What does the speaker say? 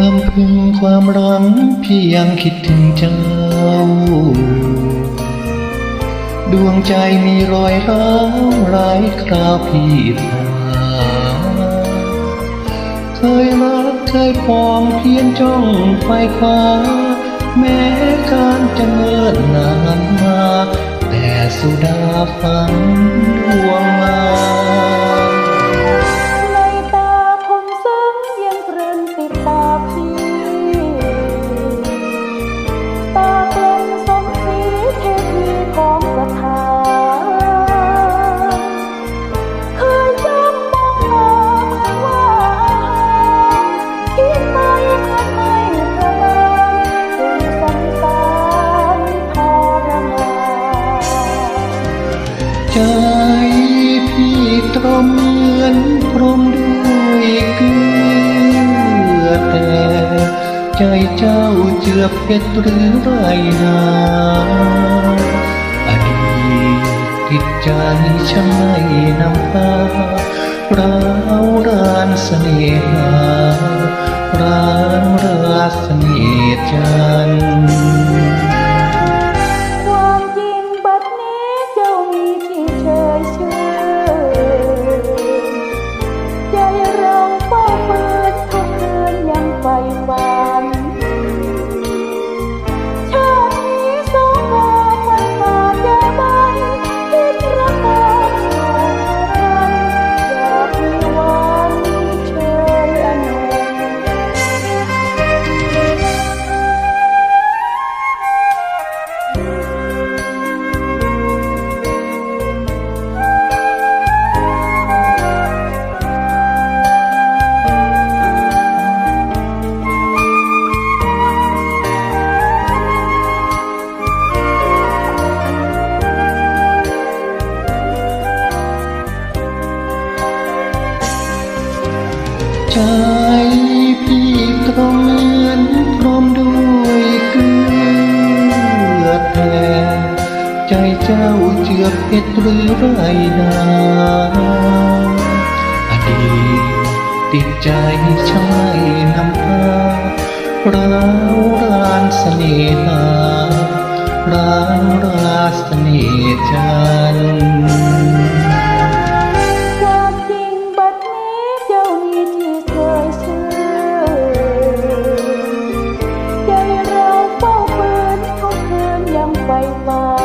ลำพึงความรังพี่ยังคิดถึงเจ้า ดวงใจมีรอยร้าวหลายคราวพี่พาเคยรักเคยปองเพียนจ้องไฟคว้าแม้การจะเนิ่นนานมา แต่สุดาฝันดวง ใจพี่ตรมเหมือนพรมด้วยเกลือแต่ใจเจ้าเจือเพชรหรือไรนาอดีตติดใจช่างไม่นำพาร้าวรานเสน่หาร้านราเสน่ห์จันทร์ ใจพี่ตรงเหมือนพร้อมด้วยเกลือแทนใจเจ้าเจือเพชรหรือไรนาอดีตติดใจชางไม่นำพาร้าวรานเสน่หาร้าวราเสน่ห์จั I love.